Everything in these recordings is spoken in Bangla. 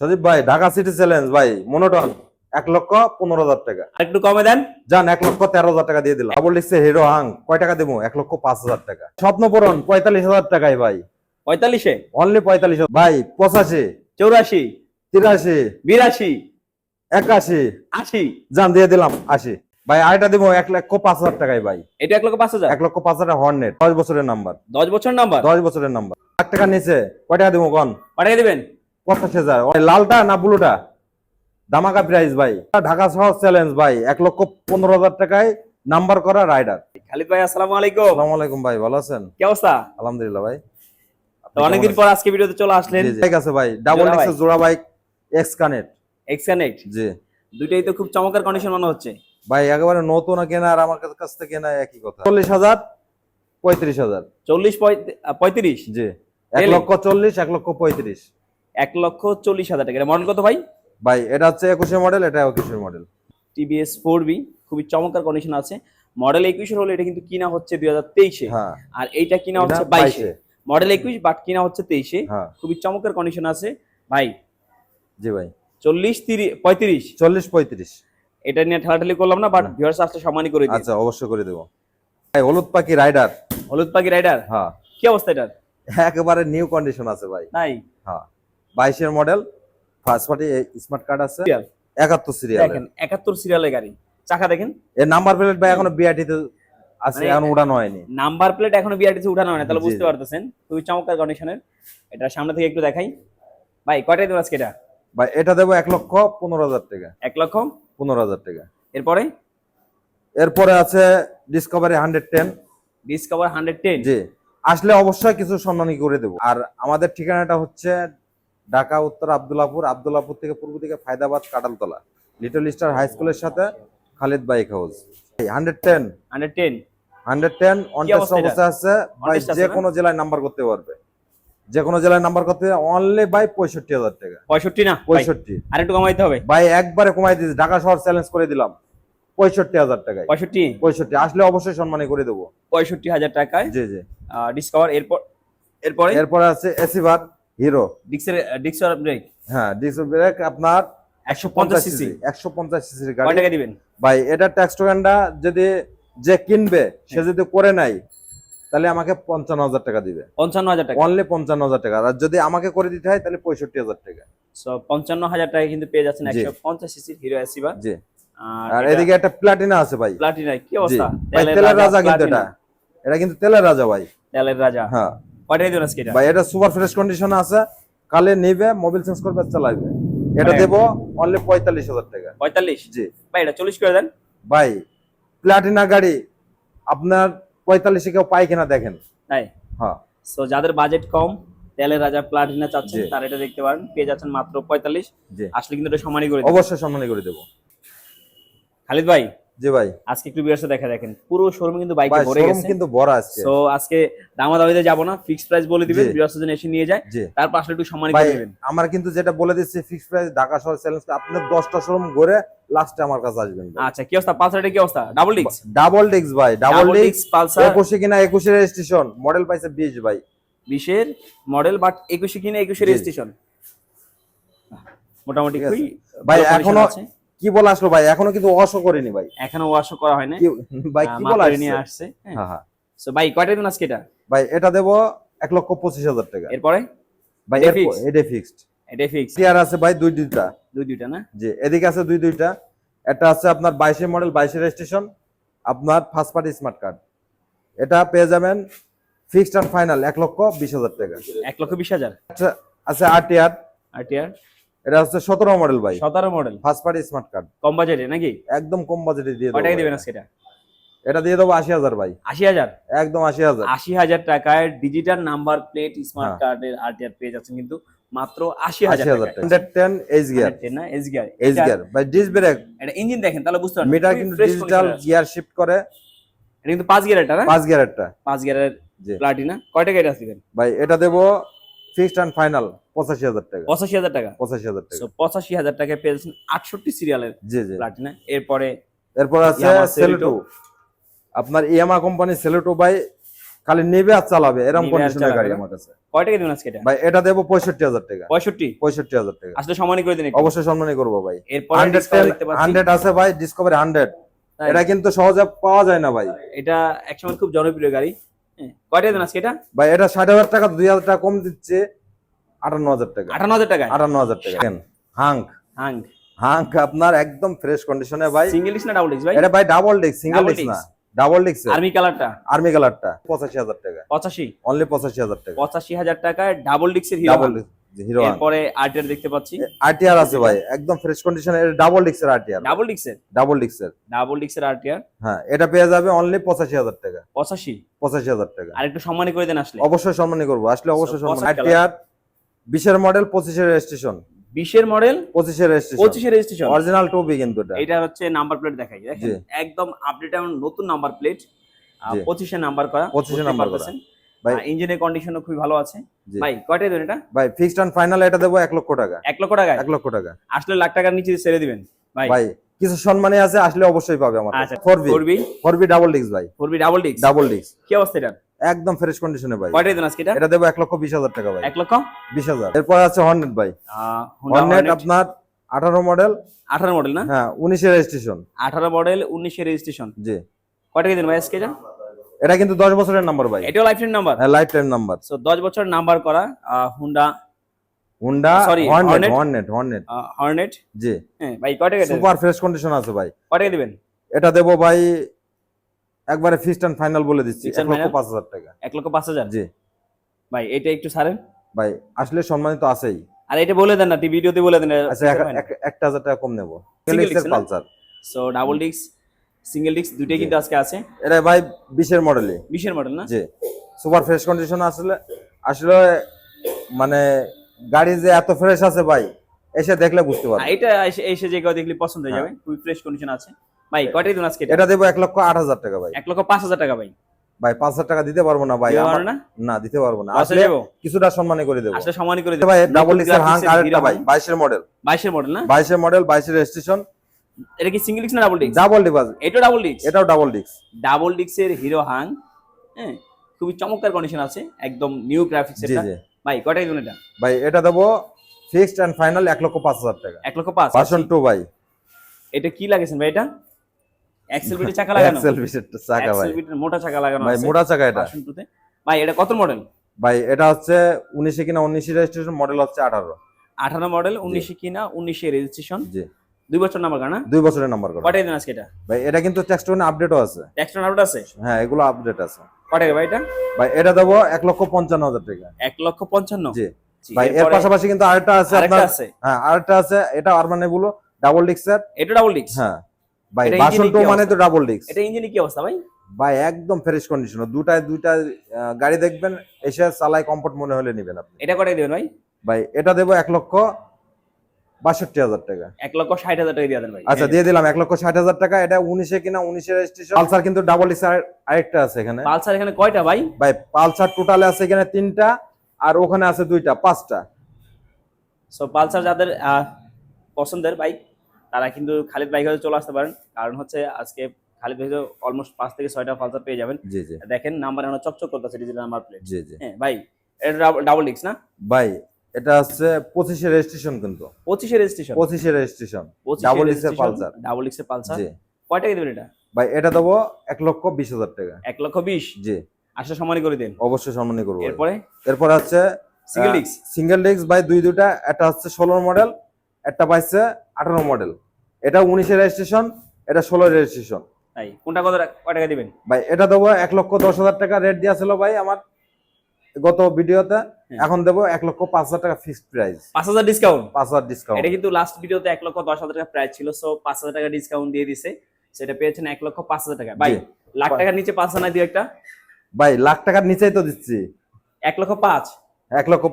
সদীপ ভাই ঢাকা সিটি চ্যালেঞ্জ ভাই মনোটন এক লক্ষ পনেরো হাজার টাকা। একটু কমে দেন। যান এক লক্ষ তেরো হাজার টাকা দিয়ে দিলাম। ডাবল লিখছে হিরো হাং কয় টাকা দেবো? এক লক্ষ পাঁচ হাজার টাকা। স্বপ্ন পূরণ পঁয়তাল্লিশ হাজার টাকায় ভাই। পঁয়তাল্লিশে? অনলি পঁয়তাল্লিশ ভাই পঁচাশি চৌরাশি তিরাশি বিরাশি একাশি। আশি। যান দিয়ে দিলাম আশি। ভাই আয়টা দেবো এক লক্ষ পাঁচ হাজার টাকায় ভাই। এটা এক লক্ষ পাঁচ হাজার? এক লক্ষ পাঁচ হাজার হর্নেট দশ বছরের নাম্বার। দশ বছর নাম্বার? দশ বছরের নাম্বার। লাখ টাকা নিচে কয় টাকা দেবো কন? পাঠিয়ে দিবেন? পঞ্চাশ হাজার। লালটা না ব্লুটা? দামাকা প্রাইস ভাই। ঢাকা শহর চ্যালেঞ্জ ভাই। এক লক্ষ পনেরো হাজার টাকায় নাম্বার করা রাইডার খালিদ ভাই আসসালামু আলাইকুম। আসসালামু আলাইকুম ভাই ভালো আছেন? কি অবস্থা? আলহামদুলিল্লাহ ভাই। অনেকদিন পর আজকে ভিডিওতে চলে আসলেন। ঠিক আছে ভাই। ডাবল ডিক্সের জোড়া bike X connect X connect জি। দুইটাই তো খুব চমৎকার কন্ডিশন মনে হচ্ছে। ভাই একেবারে নতুন কেনা আর আমার কাছ থেকে কেনা একই কথা। চল্লিশ হাজার পঁয়ত্রিশ হাজার। চল্লিশ পঁয়ত্রিশ জি। এক লক্ষ চল্লিশ এক লক্ষ পঁয়ত্রিশ। এক লক্ষ চল্লিশ হাজার টাকা। মডেল কত ভাই? ভাই এটা হচ্ছে একুশের মডেল এটা একুশের মডেল টিভিএস ফোর বি খুবই চমৎকার কন্ডিশন আছে। মডেল একুশের হলে এটা কিন্তু কিনা হচ্ছে দুই হাজার তেইশে। হ্যাঁ। আর এইটা কিনা হচ্ছে বাইশে। মডেল একুশ বাট কিনা হচ্ছে তেইশে। হ্যাঁ। খুবই চমৎকার কন্ডিশন আছে। ভাই জি ভাই। চল্লিশ তিরিশ পঁয়ত্রিশ। চল্লিশ পঁয়ত্রিশ। এটা নিয়ে ঠেলাঠেলি করলাম না বাট। ভিউয়ার্স আসলে সম্মানই করে আচ্ছা অবশ্যই করে দেবো। ভাই হলুদ পাখি রাইডার হলুদ পাখি রাইডার হ্যাঁ। কি অবস্থা এটার? একেবারে নিউ কন্ডিশন আছে ভাই। নাই হ্যাঁ। বাইশের model first party smart card আছে। একাত্তর সিরিয়াল দেখেন একাত্তর সিরিয়ালের গাড়ি। চাকা দেখেন। এর নাম্বার প্লেট ভাই এখনও বিআরটিতে আছে মানে- এখন উড়ানো হয়নি। নাম্বার প্লেট এখনও বিআরটিসি উঠানো হয় না তাহলে বুঝতে। পারতেছেন। খুবই চমৎকার কন্ডিশনের এটা সামনে থেকে একটু দেখাই। ভাই কয়টাই দেবো আজকে এটা? ভাই এটা দেবো এক লক্ষ পনেরো হাজার টাকা। এক লক্ষ পনেরো হাজার টাকা। এরপরে? এরপরে আছে Discovery hundred ten Discover hundred ten জি। আসলে অবশ্যই কিছু সম্মানী করে দেবো। আর আমাদের ঠিকানাটা হচ্ছে ঢাকা উত্তর আবদুল্লাপুর আবদুল্লাপুর থেকে পূর্ব দিকে Faydabad Kataltala. Little star high স্কুলের সাথে Khalid bike house hundred ten hundred ten hundred ten on test অবস্থা আছে On যে কোনো জেলায় নাম্বার করতে পারবে। যে কোনো জেলায় নাম্বার করতে অনলি বাই পঁয়ষট্টি হাজার টাকা। পঁয়ষট্টি না? পঁয়ষট্টি। আর একটু কমাইতে হবে? ভাই একবারে কমাই দিয়েছি ঢাকা শহর চ্যালেঞ্জ করে দিলাম। পঁয়ষট্টি হাজার টাকায়। পঁয়ষট্টি? পঁয়ষট্টি আসলে অবশ্যই সম্মানী করে দেবো। পঁয়ষট্টি হাজার টাকায়? জি জি। ডিসকভার এরপর এরপরে? এরপরে আছে এসিভার হিরো। ডিক্সের ডিক্সর ব্রেক। হ্যাঁ ডিস্ক ব্রেক আপনার একশো পঞ্চাশ সিসি। একশো পঞ্চাশ সিসির কয় গাড়ি টাকা দিবেন? ভাই এটা ট্যাক্স টোকেনটা যদি যে কিনবে সে যদি করে নাই তাহলে আমাকে পঞ্চান্ন হাজার টাকা দিবে। পঞ্চান্ন হাজার টাকা। অনলি পঞ্চান্ন হাজার টাকা। আর যদি আমাকে করে দিতে হয় তাহলে পঁয়ষট্টি হাজার টাকা। সো পঞ্চান্ন হাজার টাকা কিন্তু পেয়ে যাচ্ছেন। একশো পঞ্চাশ সিসির হিরো অ্যাসিভা জি। আর আর এদিকে একটা প্লাটিনা আছে ভাই। প্লাটিনা কি অবস্থা? তেলের রাজা কিন্তু এটা। এটা কিন্তু তেলের রাজা ভাই। তেলের রাজা। হ্যাঁ। কয় টাকা আজকে ভাই এটা সুপার ফ্রেশ কন্ডিশন আছে। কালে নিবে মোবাইল চেঞ্জ করবে চালাবে এটা দেবো অনলি পঁয়তাল্লিশ হাজার টাকা। পঁয়তাল্লিশ? জি। ভাই এটা চল্লিশ করে দেন। ভাই প্লাটিনা গাড়ি আপনার পঁয়তাল্লিশে কেউ পায় কিনা দেখেন। তাই? হ্যাঁ। সো যাদের বাজেট কম তেলের রাজা প্লাটিনা চাচ্ছেন। তারা এটা দেখতে পারেন পেয়ে যাচ্ছেন মাত্র পঁয়তাল্লিশ। জি। আসলে কিন্তু এটা সমানই করে। অবশ্যই সম্মানী করে দেবো। খালিদ ভাই জি ভাই। আজকে একটু বিয়ার্সে দেখা দেখেন পুরো শোরুম কিন্তু বাইকে ভরে গেছে। কিন্তু বড় আজকে। সো আজকে দামাদামিতে যাব না ফিক্স প্রাইস বলে দিবেন। বিয়ার্স জন্য এসে নিয়ে যায় তারপর আসলে একটু সম্মানই ভাই করে দিবেন আমার কিন্তু যেটা বলে দিচ্ছি ফিক্স প্রাইস ঢাকা শহর চ্যালেঞ্জ আপনার দশটা শোরুম ঘুরে লাস্টে আমার কাছে আসবেন আচ্ছা কি অবস্থা? পালসারের কি অবস্থা? ডাবল ডিক্স ডাবল ডিক্স ভাই ডাবল ডিক্স পালসার। একুশে কিনা একুশে রেজিস্ট্রেশন মডেল পাইছে বিশ ভাই। বিশের মডেল বাট একুশে কিনে একুশে জি। রেজিস্ট্রেশন মোটামুটি ভাই, এখনও। কি বলে আসলো ভাই? এখনও কিন্তু ওয়াশও করিনি ভাই। এখনও ওয়াশও করা হয়নি। ভাই কি বলে নিয়ে আসছে হ্যাঁ। হ্যাঁ হ্যাঁ। সো ভাই কয়টা দিন আজকে এটা? ভাই এটা দেবো এক লক্ষ পঁচিশ হাজার টাকা। এরপরে? ভাই এটা ফিক্সড এটা ফিক্স টিয়ার আছে ভাই দুই দুইটা। দুই দুইটা না? জি এদিকে আছে দুই দুইটা। এটা আছে আপনার বাইশের মডেল বাইশের রেজিস্ট্রেশন আপনার ফার্স্ট পার্টি স্মার্ট কার্ড এটা পেয়ে যাবেন ফিক্সড অ্যান্ড ফাইনাল এক লক্ষ বিশ হাজার টাকা। এক লক্ষ বিশ হাজার? আচ্ছা আছে আর টিয়ার আর টিয়ার এটা হচ্ছে সতেরো মডেল ভাই। সতেরো model first party smart card কম বাজেটে নাকি? একদম কম বাজেটে দিয়ে দেবো দিবেন। আজকে এটা? এটা দিয়ে দেবো আশি হাজার ভাই। আশি হাজার? একদম আশি হাজার। আশি হাজার টাকায় ডিজিটাল নাম্বার প্লেট স্মার্ট। কার্ডের আর টিয়ার পেয়ে যাচ্ছেন কিন্তু মাত্র আশি আশি হাজার হাজার টাকা। টাকা হান্ড্রেড টেন এইচ গিয়ার না? এস গিয়ার এইচ গিয়ার ভাই ডিস ব্রেক এটা ইঞ্জিন দেখেন তাহলে বুঝতে পারবেন। মিটার কিন্তু ডিজিটাল গিয়ার শিফট করে। এটা কিন্তু পাঁচ গিয়ার এটা না? পাঁচ গিয়ারেরটা পাঁচ গিয়ারের জি। প্লাটিনা কয় টাকা এটা দিবেন ভাই এটা দেবো ফিক্সড অ্যান্ড ফাইনাল পঁচাশি হাজার টাকা। পঁচাশি হাজার টাকা? পঁচাশি হাজার টাকা। পঁচাশি হাজার টাকায় পেয়ে যাচ্ছেন আটষট্টি সিরিয়ালের জি জি। প্লাটিনা এরপরে এরপর আছে সেলেটো আপনার ইয়ামা কোম্পানি সেলেটো বাই খালি নেবে আর চালাবে। এরকম কন্ডিশনের গাড়ি আমার কাছে। কয় টাকা দেবেন আজকে এটা? ভাই এটা দেবো পঁয়ষট্টি হাজার টাকা। পঁয়ষট্টি? পঁয়ষট্টি হাজার টাকা। আসলে সমানই করে দিন অবশ্যই সম্মানই করব ভাই। এরপরে হান্ড্রেড দেখতে পাচ্ছি। হান্ড্রেড আছে ভাই ডিসকভারি হান্ড্রেড তাই? এটা কিন্তু সহজে পাওয়া যায় না ভাই। এটা একসময় খুব জনপ্রিয় গাড়ি। হ্যাঁ, কয় টাকা দেন আজকে এটা? ভাই এটা ষাট হাজার টাকা দুই হাজার টাকা কম দিচ্ছে। আটান্ন হাজার টাকা। আটান্ন হাজার টাকায়? আটান্ন হাজার টাকা। দেখেন, হাঙ্ক। হাঙ্ক। আপনার একদম ফ্রেশ কন্ডিশনে ভাই। সিঙ্গেল ডিস্ক না ডাবল ডিস্ক ভাই? এটা ভাই ডাবল ডিস্ক সিঙ্গেল ডিস্ক না। ডাবল ডিস্ক আর্মি কালারটা আর্মি কালারটা হাজার টাকা। পঁচাশি? অনলি পঁচাশি হাজার টাকা। পঁচাশি হাজার টাকায় ডাবল ডিস্কের হিরো ডাবল হিরো এরপরে আর্টিয়ার দেখতে পাচ্ছি। আরটিআর আছে ভাই। একদম ফ্রেশ কন্ডিশনে ডাবল ডিস্কের আরটিআর ডাবল ডিস্কের ডাবল ডিস্কের ডাবল ডিস্কের আর্টিয়ার হ্যাঁ এটা পেয়ে যাবে অনলি পঁচাশি হাজার টাকা। পঁচাশি? পঁচাশি হাজার টাকা। আর একটু সম্মানী করে দেন আসলে। অবশ্যই সম্মানই করব। আসলে অবশ্যই সম্মান। আরটিআর বিশের মডেল পঁচিশের রেজিস্ট্রেশন বিশের মডেল পঁচিশের রেজিস্ট্রেশন পঁচিশের রেজিস্ট্রেশন অরিজিনাল টুবি কিন্তু এটা। এটা হচ্ছে নাম্বার প্লেট দেখাই দেখেন? একদম আপডেট এমন নতুন নাম্বার প্লেট পঁচিশে নাম্বার করা 25 এ number করা। ভাই- ইঞ্জিনের কন্ডিশনও খুবই ভালো আছে। ভাই কয়টাই দেন এটা? ভাই ফিক্সড অ্যান্ড ফাইনাল এটা দেবো এক লক্ষ টাকা। এক লক্ষ টাকায়? এক লক্ষ টাকা। আসলে লাখ টাকার নিচে ছেড়ে দিবেন ভাই। ভাই কিছু সম্মানে আছে আসলে অবশ্যই পাবে আমার four B four B four B double disc ভাই। Four B double disc double disc কি অবস্থা এটা একদম ফ্রেশ কন্ডিশনে ভাই। কয়টাই দেন আজকে এটা? এটা দেবো এক লক্ষ বিশ হাজার টাকা ভাই। এক লক্ষ? বিশ হাজার। এরপর আছে হর্নেট ভাই। হর্নেট আপনার আঠারো মডেল আঠারো মডেল না? হ্যাঁ উনিশের রেজিস্ট্রেশন আঠারো মডেল উনিশের রেজিস্ট্রেশন জি। কয়টাই দেন ভাই আজকে এটা? এটা কিন্তু দশ বছরের নাম্বার ভাই। এটাও লাইফ টাইম নাম্বার হ্যাঁ লাইফ টাইম নাম্বার সো দশ বছর নাম্বার করা Honda Honda Hornet? Hornet Hornet Hornet জি। হ্যাঁ ভাই কয় টাকা এটা সুপার ফ্রেশ কন্ডিশন আছে ভাই। কয় টাকা দিবেন? এটা দেবো ভাই একবারে ফিক্সড অ্যান্ড ফাইনাল বলে দিচ্ছি এক লক্ষ? পাঁচ হাজার টাকা। এক লক্ষ পাঁচ হাজার? জি। ভাই এটা একটু ছাড়েন। ভাই আসলে সম্মানিত আছেই। আর এটা বলে দেন না টি ভিডিওতে বলে দেন আচ্ছা এক- এক- একটা হাজার টাকা কম নেব। Pulsar so double disc single disc দুইটাই কিন্তু আজকে আছে। এটা ভাই বিশের মডেলই বিশের মডেল না? জি। সুপার ফ্রেশ কন্ডিশন আসলে আসলে মানে গাড়ি যে এত ফ্রেশ আছে ভাই এসে দেখলে বুঝতে পারবে। এটা এসে এসে যে কেউ দেখলে পছন্দ হয়ে যাবে। খুবই ফ্রেশ কন্ডিশন আছে। ভাই কয়টাই দিন আজকে এটা? দেবো এক লক্ষ আট হাজার টাকা ভাই। এক লক্ষ পাঁচ হাজার টাকা ভাই। ভাই পাঁচ হাজার টাকা দিতে পারব না ভাই না? দিতে পারব না। আসলে কিছুটা সম্মানই করে দেবো। আসলে সমানই করে ভাই ডাবল graphics এর আরেকটা ভাই। বাইশের মডেল বাইশের মডেল না? বাইশের মডেল বাইশের রেজিস্ট্রেশন এটা কি সিঙ্গেল ডিস্ক না ডাবল ডিস্ক ডাবল ডিভাস এটা ডাবল ডিস্ক এটাও ডাবল ডিস্ক ডাবল ডিস্কের হিরো হাং হ্যাঁ? খুবই চমৎকার কন্ডিশন আছে একদম নিউ গ্রাফিক্স এটা ভাই কয়টাই দিন এটা? ভাই এটা দেবো ফিক্সড অ্যান্ড ফাইনাল এক লক্ষ পাঁচ হাজার টাকা। এক লক্ষ পাঁচ। ভার্সন টু ভাই। এটা কি লাগেছেন ভাই এটা? এক্সেল চাকা লাগানো? এক্সেল চাকা ভাই। এক্সেল মোটা চাকা লাগানো ভাই মোটা চাকা এটা। ভার্সন ভাই এটা কত মডেল ভাই এটা হচ্ছে উনিশে কিনা উনিশে রেজিস্ট্রেশন মডেল হচ্ছে আঠারো। আঠারো মডেল উনিশে কিনা উনিশে রেজিস্ট্রেশন জি। দুই বছর নাম্বার কানা দুই বছরের নাম্বার করা কয়টাই দিন আজকে এটা। ভাই এটা কিন্তু টেক্সটনে আপডেটও আছে। এক্সট্রা নাম্বার আছে? হ্যাঁ এগুলো আপডেট আছে। কয়টাই ভাই এটা? ভাই এটা দেবো এক লক্ষ পঞ্চান্ন হাজার টাকা। এক লক্ষ পঞ্চান্ন? জি। জি, ভাই এর পাশাপাশি কিন্তু আরেকটা আছে আপনার হ্যাঁ আরেকটা আছে এটা আরমানে গুলো ডাবল ডিক্সের এটা ডাবল ডিস্ক হ্যাঁ। ভাই এটা বাসন engine টু কি মানে তো ডাবল ডিক্স এটা ইঞ্জিনে কি অবস্থা ভাই? ভাই একদম ফ্রেশ কন্ডিশন দুটায় দুইটা গাড়ি দেখবেন এসে চালাই কমফোর্ট মনে হলে নেবেন আপনি। এটা কয়টাই দেবেন ভাই? ভাই এটা দেবো এক লক্ষ বাষট্টি হাজার টাকা। এক লক্ষ ষাট হাজার টাকা দিয়ে দেন ভাই। আচ্ছা দিয়ে দিলাম এক লক্ষ ষাট হাজার টাকা। এটা উনিশে কিনা উনিশে রেজিস্ট্রেশন পালসার কিন্তু ডাবল ডিক্স আরেকটা আছে এখানে। পালসার এখানে কয়টা ভাই? ভাই পালসার টোটালে আছে এখানে তিনটা আর ওখানে আছে দুইটা পাঁচটা। সো পালসার যাদের পছন্দের বাইক তারা কিন্তু খালিদ বাইক হয়তো চলে আসতে পারেন। কারণ হচ্ছে আজকে খালিদ ভাই অলমোস্ট পাঁচ থেকে ছয়টা পালসার পেয়ে যাবেন। জি জি। দেখেন নাম্বার এখন চকচক করতেছে ডিজিটাল নাম্বার প্লেট জি জি। হ্যাঁ ভাই এটা ডাবল ডিস্ক না? ভাই এটা হচ্ছে পঁচিশে রেজিস্ট্রেশন কিন্তু। পঁচিশে রেজিস্ট্রেশন পঁচিশে রেজিস্ট্রেশন ডাবল ডিক্সের পালসার। ডাবল ডিস্কের পালসার। কয় টাকা দেবেন এটা? ভাই এটা দেবো এক লক্ষ বিশ হাজার টাকা। এক লক্ষ বিশ? জি। আসলে সমানই করে দেন। অবশ্যই সম্মানই করব ভাই। এরপরে? এরপর হচ্ছে সিঙ্গেল ডিস্ক সিঙ্গেল ডিস্ক ভাই দুই দুইটা একটা হচ্ছে ষোলোর মডেল একটা পাইছে আঠারো মডেল এটা উনিশে রেজিস্ট্রেশন এটা ষোলো রেজিস্ট্রেশন তাই কোনটা কত কয় টাকা দিবেন? ভাই এটা দেবো এক লক্ষ দশ হাজার টাকা। রেট দিয়েছিল ভাই আমার গত ভিডিওতে। হ্যাঁ। এখন দেবো এক লক্ষ পাঁচ হাজার টাকা ফিক্সড প্রাইস পাঁচ হাজার ডিসকাউন্ট পাঁচ হাজার ডিসকাউন্ট এটা কিন্তু লাস্ট ভিডিওতে এক লক্ষ দশ হাজার টাকা প্রাইস ছিল সো পাঁচ হাজার টাকা ডিসকাউন্ট দিয়ে দিছে। সেটা পেয়েছেন এক লক্ষ পাঁচ হাজার টাকা। ভাই লাখ টাকার নিচে পাঁচ হাজার দিয়ে একটা? ভাই লাখ টাকার নিচেই তো দিচ্ছি। এক লক্ষ পাঁচ? এক লক্ষ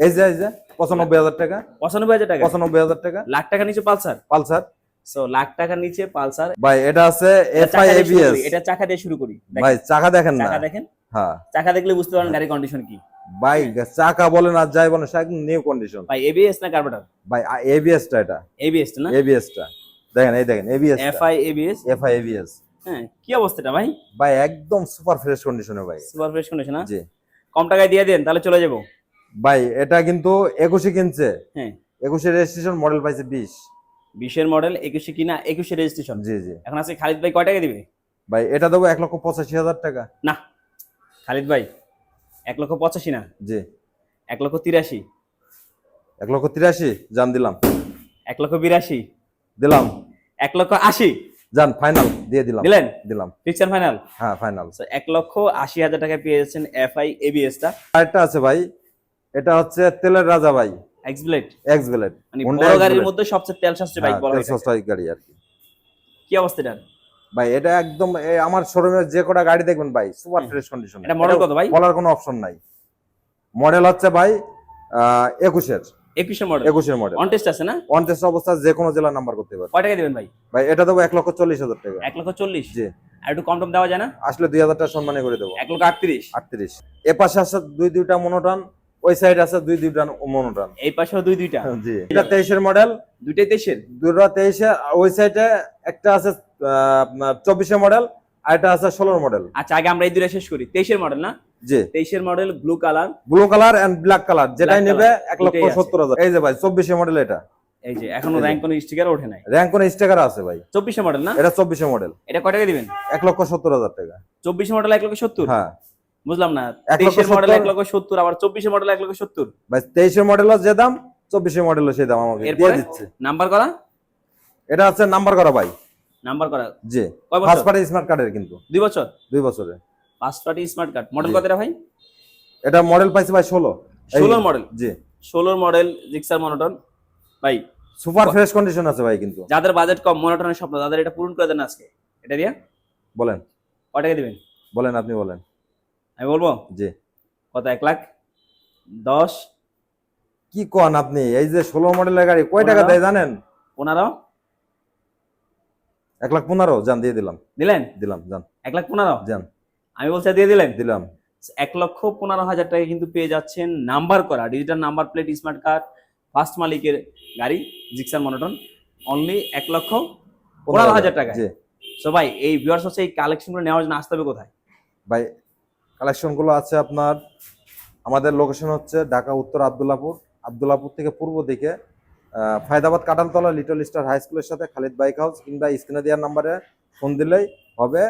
এই যে এই যে পঁচানব্বই হাজার টাকা। পঁচানব্বই হাজার টাকা? পঁচানব্বই হাজার টাকা। লাখ টাকার নিচে পালসার? পালসার। সো লাখ টাকার নিচে পালসার। ভাই এটা আছে এটা এফআই এবিএস এটা চাকা দিয়ে শুরু করি। ভাই চাকা দেখেন না। চাকা দেখেন। হ্যাঁ। চাকা দেখলে বুঝতে পারেন গাড়ির কন্ডিশন কি। ভাই চাকা বলেন আর যাই বলেন সব একদম নিউ কন্ডিশন ভাই এবিএস না কার্বোরেটর ভাই এবিএস টা এটা। এবিএস না? এবিএস টা দেখেন এই দেখেন ABS F I ABS FI ABS হ্যাঁ কি অবস্থাটা ভাই? ভাই একদম সুপার ফ্রেশ কন্ডিশনে ভাই। সুপার ফ্রেশ কন্ডিশন না? জি। কম টাকায় দিয়ে দেন তাহলে চলে যাব। ভাই এটা কিন্তু একুশে কিনছে। হ্যাঁ। একুশে রেজিস্ট্রেশন মডেল পাইছে বিশ। বিশের মডেল একুশে কিনা একুশে রেজিস্ট্রেশন জি জি। এখন আজকে খালিদ ভাই কয় টাকা দিবে? ভাই এটা দেবো এক লক্ষ পঁচাশি হাজার টাকা। না খালিদ ভাই এক লক্ষ পঁচাশি না? জি। এক লক্ষ তিরাশি। এক লক্ষ তিরাশি জান দিলাম। এক লক্ষ বিরাশি। দিলাম। এক লক্ষ আশি। যান ফাইনাল দিয়ে দিলাম। দিলেন? দিলাম। ফিক্সার ফাইনাল হ্যাঁ ফাইনাল এক লক্ষ আশি হাজার টাকা পেয়ে যাচ্ছেন এফআই এবিএস টা। আরেকটা আছে ভাই এটা হচ্ছে তেলের রাজা ভাই। এক্স ব্লেড মানে বড় গাড়ির মধ্যে সবচেয়ে তেল সাশ্রয়ী বাইক বলা হয় এটাকে। গাড়ি আর কি। কি অবস্থা এটার? ভাই এটা একদম আমার শোরুমে যে কটা গাড়ি দেখবেন ভাই সুপার। ফ্রেশ কন্ডিশন এটা model কত ভাই? বলার কোনো অপশন নাই। মডেল হচ্ছে ভাই আহ, একুশের। একুশে মডেল একুশের মডেল অন টেস্ট আছে না? অন টেস্ট অবস্থা যে কোনো জেলার নাম্বার করতে পারে কয় টাকা দিবেন ভাই? ভাই এটা দেবো এক লক্ষ চল্লিশ হাজার টাকা। এক লক্ষ চল্লিশ? জি। আর একটু কম টম দেওয়া যায় না? আসলে দুই হাজার টাকা সম্মানে করে দেবো। এক লক্ষ আটত্রিশ। আটত্রিশ। এ পাশে আছে দুই দুইটা মনোটন ওই সাইড আছে দুই দুইটা মনোটন এই পাশেও দুই দুইটা? জি। এটা তেইশের মডেল দুইটাই তেইশের? দুটো তেইশে ওই সাইডে একটা আছে চব্বিশে মডেল আর একটা আছে ষোলোর মডেল আচ্ছা আগে আমরা এই শেষ করি। তেইশের মডেল না? জি। তেইশের model blue colour blue colour and black colour যেটাই নেবে এক লক্ষ সত্তর হাজার। এই যে ভাই চব্বিশে মডেল এটা। এই যে এখনও র্যাঙ্ক কোনো স্টিকার ওঠে নাই। র্যাঙ্ক কোন স্টিকার আছে ভাই। চব্বিশে মডেল না? এটা চব্বিশে মডেল এটা কয় টাকা দিবেন? এক লক্ষ সত্তর হাজার টাকা। চব্বিশে মডেল এক লক্ষ সত্তর? হ্যাঁ। বুঝলাম না তেইশের মডেল। এক লক্ষ সত্তর আবার চব্বিশে মডেল এক লক্ষ সত্তর। তেইশের মডেলও যে দাম চব্বিশে মডেল সেই দাম আমাকে দিয়ে দিচ্ছে। নাম্বার করা? এটা হচ্ছে নাম্বার করা ভাই। নাম্বার করা। জি। কয় ফার্স্ট পার্টি স্মার্ট কার্ডের কিন্তু। দুই বছর? দুই বছরে। পাঁচ পার্টি স্মার্ট কার্ড মডেল কত ভাই? এটা মডেল পাইছে ভাই ষোলো। ষোলোর মডেল জি। ষোলোর মডেল জিক্সার মনোটন ভাই সুপার ফ্রেশ কন্ডিশন আছে ভাই কিন্তু। যাদের বাজেট কম মনোটনের স্বপ্ন তাদের এটা পূরণ করে দেন আজকে। এটা দিয়া? বলেন। কয় টাকা দিবেন? বলেন আপনি বলেন। আমি বলব? জি। কত এক লাখ? দশ? কি কন আপনি? এই যে ষোলো মডেলের গাড়ি কয় টাকা দেয় জানেন? পনেরো? এক লাখ পনেরো যান দিয়ে দিলাম। দিলেন? দিলাম যান এক লাখ পনেরো? যান আমি বলছি দিয়ে দিলেন? দিলাম। এক লক্ষ পনেরো হাজার টাকা কিন্তু পেয়ে যাচ্ছেন নাম্বার করা digital number plate smart card first মালিকের গাড়ি জিক্সার মনোটন অনলি এক লক্ষ পনেরো হাজার টাকা সো ভাই এই ভিউয়ার্স হচ্ছে এই কালেকশনগুলো নেওয়ার জন্য আসতে হবে কোথায়? ভাই কালেকশনগুলো আছে আপনার, আমাদের লোকেশন হচ্ছে ঢাকা, উত্তর আবদুল্লাপুর। আবদুল্লাপুর থেকে পূর্ব দিকে Faydabad Kataltala little star high স্কুলের সাথে খালিদ বাইক হাউস কিংবা স্ক্রিনে দেওয়ার নাম্বারে ফোন দিলেই হবে।